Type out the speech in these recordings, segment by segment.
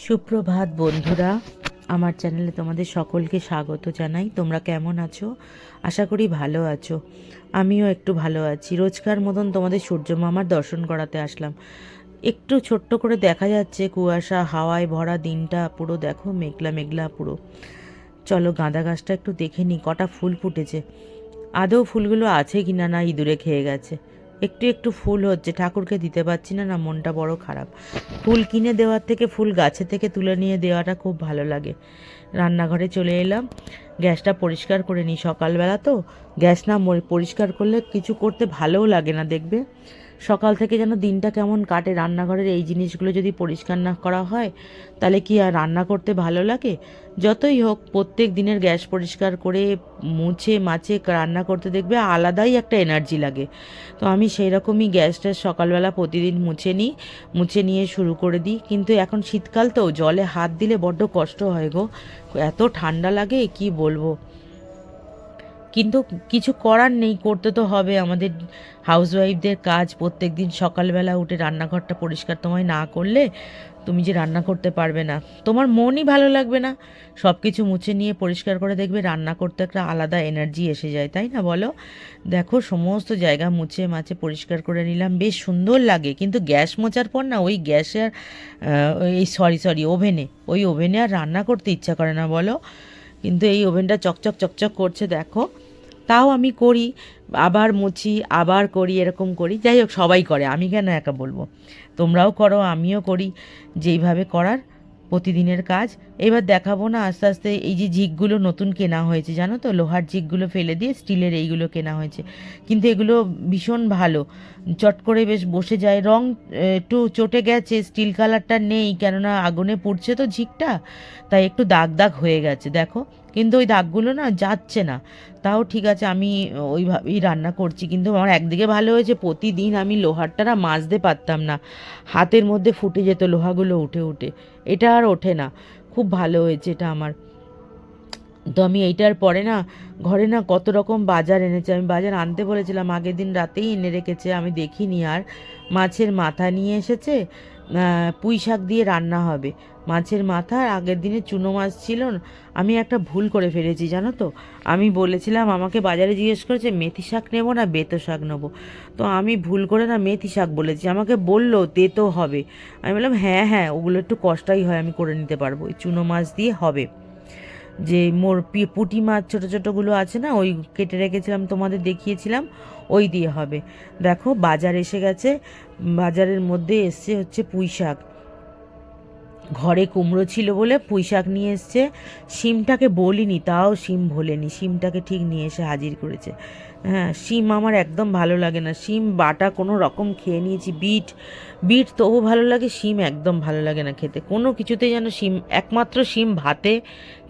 সুপ্রভাত বন্ধুরা, আমার চ্যানেলে তোমাদের সকলকে স্বাগত জানাই। তোমরা কেমন আছো? আশা করি ভালো আছো। আমিও একটু ভালো আছি। রোজকার মতন তোমাদের সূর্য মামার দর্শন করাতে আসলাম। একটু ছোট্ট করে দেখা যাচ্ছে, কুয়াশা, হাওয়ায় ভরা দিনটা পুরো দেখো, মেঘলা মেঘলা পুরো। চলো গাঁদা গাছটা একটু দেখে নিই, কটা ফুল ফুটেছে। আদৌ ফুলগুলো আছে কিনা না ইঁদুরে খেয়ে গেছে। একটু একটু ফুল হচ্ছে। ঠাকুরকে দিতে পারছি না না মনটা বড় খারাপ। ফুল কিনে দেওয়ার থেকে, ফুল গাছে থেকে তুলে নিয়ে দেওয়াটা খুব ভালো লাগে। রান্নাঘরে চলে এলাম। গ্যাসটা পরিষ্কার করে নিই সকালবেলা তো। গ্যাস না পরিষ্কার করলে কিছু করতে ভালোও লাগে না, দেখবে? সকাল থেকে যেন দিনটা কেমন কাটে। রান্নাঘরের এই জিনিসগুলো যদি পরিষ্কার না করা হয়, তাহলে কি আর রান্না করতে ভালো লাগে? যতই হোক, প্রত্যেক দিনের গ্যাস পরিষ্কার করে মুছে মাছে রান্না করতে দেখবে আলাদাই একটা এনার্জি লাগে। তো আমি সেই রকমই গ্যাসটা সকালবেলা প্রতিদিন মুছে নিই, মুছে নিয়ে শুরু করে দিই। কিন্তু এখন শীতকাল তো, জলে হাত দিলে বড্ড কষ্ট হয় গো। এত ঠান্ডা লাগে, কি বলব? কিন্তু কিছু করার নেই, করতে তো হবে। আমাদের হাউসওয়াইফদের কাজ প্রত্যেক দিন সকালবেলা উঠে রান্নাঘরটা পরিষ্কার তোমায় না করলে তুমি যে রান্না করতে পারবে না। তোমার মনই ভালো লাগবে না। সব কিছু মুছে নিয়ে পরিষ্কার করে দেখবে রান্না করতে একটা আলাদা এনার্জি এসে যায়, তাই না বলো? দেখো, সমস্ত জায়গা মুছে মাছে পরিষ্কার করে নিলাম, বেশ সুন্দর লাগে। কিন্তু গ্যাস মোচার পর না ওই গ্যাসে আর এই সরি সরি ওভেনে ওই ওভেনে আর রান্না করতে ইচ্ছা করে না বলো? কিন্তু এই ওভেনটা চকচক চকচক করছে, দেখো। তাও আমি করি, আবার মুছি, আবার করি, এরকম করি। যাই হোক, সবাই করে। আমি কেন একা বলব? তোমরাও করো, আমিও করি। যেইভাবে করার প্রতিদিনের কাজ এবার দেখাবো না, আস্তে আস্তে এই যে ঝিকগুলো নতুন কেনা হয়েছে, জানো তো? লোহার ঝিকগুলো ফেলে দিয়ে স্টিলের এইগুলো কেনা হয়েছে। কিন্তু এগুলো ভীষণ ভালো। চট করে বেশ বসে যায়। রং একটু চটে গেছে, স্টিল কালারটা নেই, কেননা আগুনে পুড়ছে তো ঝিকটা, তাই একটু দাগ দাগ হয়ে গেছে, দেখো। কিন্তু ওই দাগগুলো না যাচ্ছে না। তাও ঠিক আছে, আমি ওইভাবেই রান্না করছি। কিন্তু আমার একদিকে ভালো হয়েছে, প্রতিদিন আমি লোহারটা না মাজতে পারতাম না। হাতের মধ্যে ফুটে যেত লোহাগুলো উঠে উঠে। এটা আর ওঠে না। খুব ভালো হয়েছে এটা আমার। তো আমি এইটার পরে না, ঘরে না কত রকম বাজার এনেছে। আমি বাজার আনতে বলেছিলাম, আগের দিন রাতেই এনে রেখেছে, আমি দেখিনি আর। মাছের মাথা নিয়ে এসেছে পুঁই শাক দিয়ে রান্না হবে। মাছের মাথা আর আগের দিনে চুনো মাছ ছিল আমি একটা ভুল করে ফেলেছি, জানো তো? আমি বলেছিলাম, আমাকে বাজারে জিজ্ঞেস করেছে, মেথি শাক নেব না বেতো শাক নেব? তো আমি ভুল করে না মেথি শাক বলেছি, আমাকে বলল, তেতো হবে। আমি বললাম হ্যাঁ হ্যাঁ ওগুলো একটু কষ্টই হয়, আমি করে নিতে পারব। ওই চুনো মাছ দিয়ে হবে। যে মোর পুঁটি মাছ ছোটো ছোটোগুলো আছে না, ওই কেটে রেখেছিলাম, তোমাদের দেখিয়েছিলাম, ওই দিয়ে হবে। দেখো, বাজার এসে গেছে, বাজারের মধ্যে এসছে হচ্ছে পুঁই শাক। ঘরে কুমড়ো ছিল বলে পুঁই শাক নিয়ে এসছে। শিমটাকে বলিনি, তাও শিম ভোলেনি। শিমটাকে ঠিক নিয়ে এসে হাজির করেছে। হ্যাঁ শিম আমার একদম ভালো লাগে না। শিম, বাটা কোনো রকম খেয়ে নিয়েছি, বিট বিট তবু ভালো লাগে, শিম একদম ভালো লাগে না খেতে। কোনো কিছুতেই যেন শিম, একমাত্র শিম ভাতে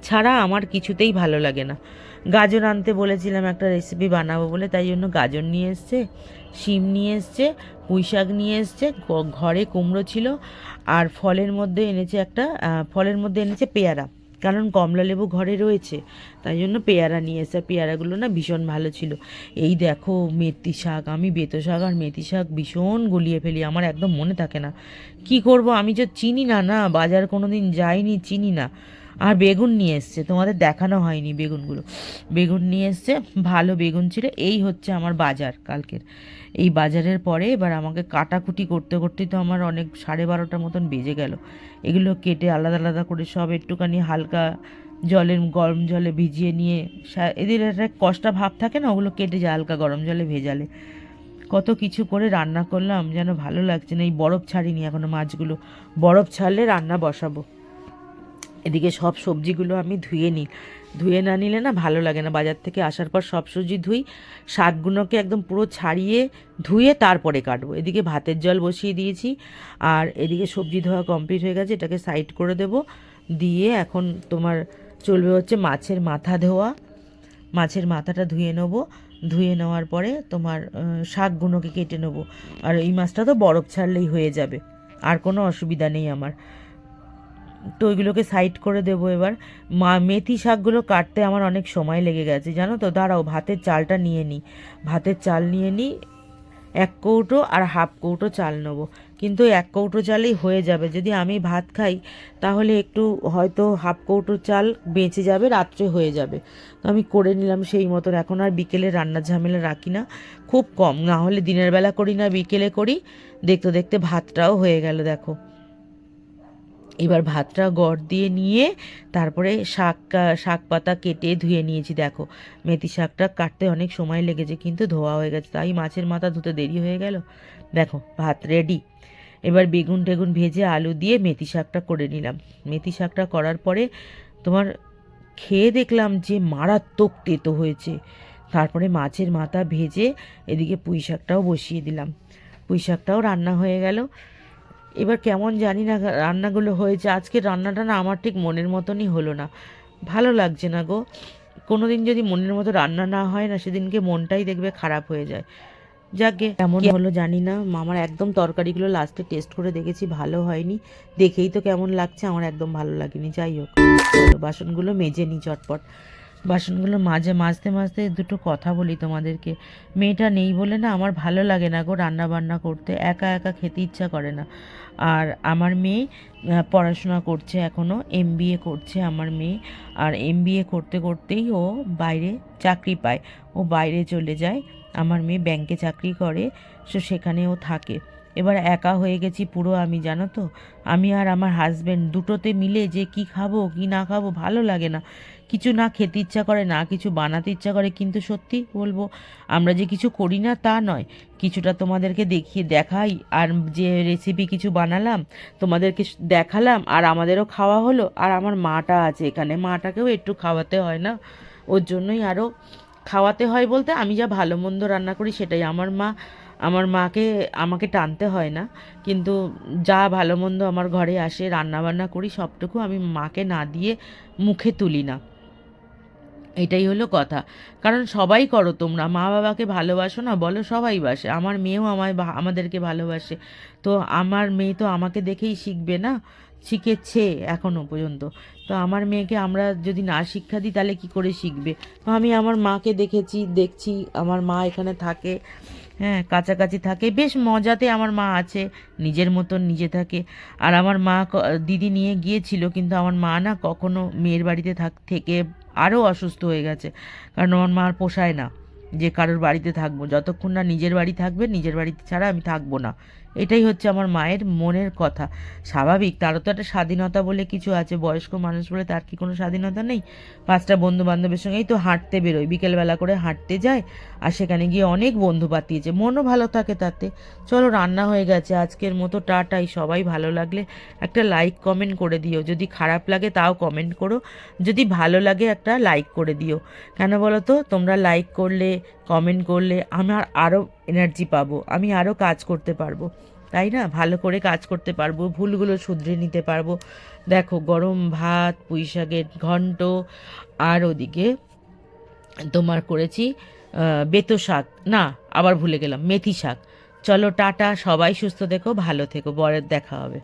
ছাড়া আমার কিছুতেই ভালো লাগে না। গাজর আনতে বলেছিলাম একটা রেসিপি বানাবো বলে, তাই জন্য গাজর নিয়ে এসছে, শিম নিয়ে এসছে, পুঁই শাক নিয়ে এসছে ঘরে কুমড়ো ছিল, আর ফলের মধ্যে এনেছে একটা ফলের মধ্যে এনেছে পেয়ারা। কারণ কমলা লেবু ঘরে রয়েছে, তাই জন্য পেয়ারা নিয়ে এসে পেয়ারাগুলো না ভীষণ ভালো ছিল। এই দেখো মেথি শাক, আমি বেতো শাক আর মেথি শাক ভীষণ গলিয়ে ফেলি, আমার একদম মনে থাকে না। কি করব? আমি যে চিনি না না, বাজার কোনো দিন যাইনি, চিনি না। আর বেগুন নিয়ে এসছে। তোমাদের দেখানো হয়নি বেগুনগুলো। বেগুন নিয়ে এসছে, ভালো বেগুন ছিল। এই হচ্ছে আমার বাজার কালকের। এই বাজারের পরে এবার আমাকে কাটাকুটি করতে করতেই তো আমার অনেক সাড়ে বারোটার মতন বেজে গেল। এগুলো কেটে আলাদা আলাদা করে সব একটুখানি হালকা জলের, গরম জলে ভিজিয়ে নিয়ে এদের একটা কষ্টা ভাব থাকে না, ওগুলো কেটে যায়, হালকা গরম জলে ভেজালে। কত কিছু করে রান্না করলাম, যেন ভালো লাগছে না। এই বরফ ছাড়িনি এখনও মাছগুলো। বরফ ছাড়লে রান্না বসাবো। এদিকে সব সবজিগুলো আমি ধুয়ে নিই। ধুয়ে না নিলে না ভালো লাগে না। বাজার থেকে আসার পর সব সবজি ধুই, শাকগুলোকে একদম পুরো ছাড়িয়ে ধুয়ে তারপরে কাটবো। এদিকে ভাতের জল বসিয়ে দিয়েছি আর এদিকে সবজি ধোয়া কমপ্লিট হয়ে গেছে, এটাকে সাইড করে দেব। দিয়ে এখন তোমার চলবে হচ্ছে মাছের মাথা ধোয়া। মাছের মাথাটা ধুয়ে নেব। ধুয়ে নেওয়ার পরে তোমার শাকগুলোকে কেটে নেব। আর এই মাছটা তো বরফ ছাড়লেই হয়ে যাবে। আর কোনো অসুবিধা নেই আমার। তো ওইগুলোকে সাইড করে দেবো এবার। মা, মেথি শাকগুলো কাটতে আমার অনেক সময় লেগে গেছে, জানো তো? দাঁড়াও, ভাতের চালটা নিয়ে নিই ভাতের চাল নিয়ে নিই এক কৌটো আর হাফ কৌটো চাল নেব। কিন্তু এক কৌটো চালেই হয়ে যাবে। যদি আমি ভাত খাই, তাহলে একটু হয়তো হাফ কৌটো চাল বেঁচে যাবে, রাত্রে হয়ে যাবে। তো আমি করে নিলাম সেই মতন। এখন আর বিকেলে রান্নার ঝামেলা রাখি না। খুব কম, না হলে দিনের বেলা করি না, বিকেলে করি। দেখতে দেখতে ভাতটাও হয়ে গেল, দেখো। এবার ভাতটা গড় দিয়ে নিয়ে তারপরে শাক শাক পাতা কেটে ধুয়ে নিয়েছি, দেখো। মেথি শাকটা কাটতে অনেক সময় লেগেছে, কিন্তু ধোয়া হয়ে গেছে, তাই মাছের মাথা ধুতে দেরি হয়ে গেল। দেখো, ভাত রেডি এবার বেগুন টেগুন ভেজে আলু দিয়ে মেথি শাকটা করে নিলাম। মেথি শাকটা করার পরে তোমার খেয়ে দেখলাম যে মারাত্মক তেতো হয়েছে। তারপরে মাছের মাথা ভেজে এদিকে পুঁই শাকটাও বসিয়ে দিলাম। পুঁই শাকটাও রান্না হয়ে গেল। এবার কেমন জানি না রান্নাগুলো হয়েছে। আজকে রান্নাটা না আমার ঠিক মনের মতনই হলো না। ভালো লাগছে না গো। কোনো দিন যদি মনের মতো রান্না না হয় না সেদিনকে মনটাই দেখবে খারাপ হয়ে যায়। যাকে কেমন হলো জানি না। আমার একদম তরকারিগুলো লাস্টে টেস্ট করে দেখেছি ভালো হয়নি। দেখেই তো কেমন লাগছে আমার একদম ভালো লাগেনি। যাই হোক বাসনগুলো মেজে নিই চটপট বাসনগুলো মাঝে মাজতে মাজতে দুটো কথা বলি তোমাদেরকে। মেয়েটা নেই বলে না আমার ভালো লাগে না গো রান্না বান্না করতে, একা একা খেতে ইচ্ছা করে না। আর আমার মেয়ে পড়াশোনা করছে এখনও এম করছে আমার মেয়ে। আর এম করতে করতেই ও বাইরে চাকরি পায়। ও বাইরে চলে যায়, আমার মেয়ে ব্যাংকে চাকরি করে, সো সেখানে ও থাকে। এবার একা হয়ে গেছি পুরো আমি, জানো তো? আমি আর আমার হাজব্যান্ড দুটোতে মিলে যে কি খাব, কি না খাব, ভালো লাগে না। কিছু না খেতে ইচ্ছা করে, না কিছু বানাতে ইচ্ছা করে, কিন্তু সত্যি বলব, আমরা যে কিছু করি না তা নয়। কিছুটা তোমাদেরকে দেখিয়ে দেখাই, আর যে রেসিপি কিছু বানালাম, তোমাদেরকে দেখালাম, আর আমাদেরও খাওয়া হলো, আর আমার মাটা আছে এখানে। মাটাকেও একটু খাওয়াতে হয় না? ওর জন্যই আরও খাওয়াতে হয় বলতে, আমি যা ভালো মন্দ রান্না করি সেটাই। আমার মা আমার মাকে, আমাকে টানতে হয় না। কিন্তু যা ভালো মন্দ আমার ঘরে আসে রান্না বান্না করি, সবটুকু আমি মাকে না দিয়ে মুখে তুলি না। এটাই হলো কথা। কারণ সবাই করো তোমরা। মা বাবাকে ভালোবাসো না, বলো সবাই বাসে। আমার মেয়েও আমায় আমাদেরকে ভালোবাসে। তো আমার মেয়ে তো আমাকে দেখেই শিখবে না? শিখেছে এখনও পর্যন্ত। তো আমার মেয়েকে আমরা যদি না শিক্ষা দিই, তাহলে কি করে শিখবে? তো আমি আমার মাকে দেখেছি, দেখছি। আমার মা এখানে থাকে। হ্যাঁ কাছাকাছি থাকে। বেশ মজাতে আমার মা আছে, নিজের মতন নিজে থাকে। আর আমার মা দিদি নিয়ে গিয়েছিল, কিন্তু আমার মা না কখনো মেয়ের বাড়িতে থাক, থেকে আরও অসুস্থ হয়ে গেছে। কারণ আমার মা আর পোষায় না যে কারোর বাড়িতে থাকব। যতক্ষণ না নিজের বাড়ি থাকবে, নিজের বাড়িতে ছাড়া আমি থাকব না। এটাই হচ্ছে আমার মায়ের মনের কথা। স্বাভাবিক, তারও তো একটা স্বাধীনতা বলে কিছু আছে। বয়স্ক মানুষ বলে তার কি কোনো স্বাধীনতা নেই? পাঁচটা বন্ধু বান্ধবের সঙ্গেই তো হাঁটতে বেরোয়। বিকেলবেলা করে হাঁটতে যায় আর সেখানে গিয়ে অনেক বন্ধু পাতিয়েছে। মনও ভালো থাকে তাতে। চলো, রান্না হয়ে গেছে। আজকের মতো টাটাই সবাই ভালো লাগলে একটা লাইক, কমেন্ট করে দিও। যদি খারাপ লাগে তাও কমেন্ট করো। যদি ভালো লাগে একটা লাইক করে দিও। কেন বলো তো? তোমরা লাইক করলে কমেন্ট করলে আমার আরও এনার্জি পাবো, আমি আরও কাজ করতে পারব। তাই না? ভালো করে কাজ করতে পারব, ভুলগুলো শুধরে নিতে পারব। দেখো, গরম ভাত, পুঁই শাকের ঘন্ট, আর ওদিকে তোমার করেছি বেতো শাক। না, আবার ভুলে গেলাম, মেথি শাক। চলো, টাটা, সবাই সুস্থ থেকো, ভালো থেকো বরের দেখা হবে।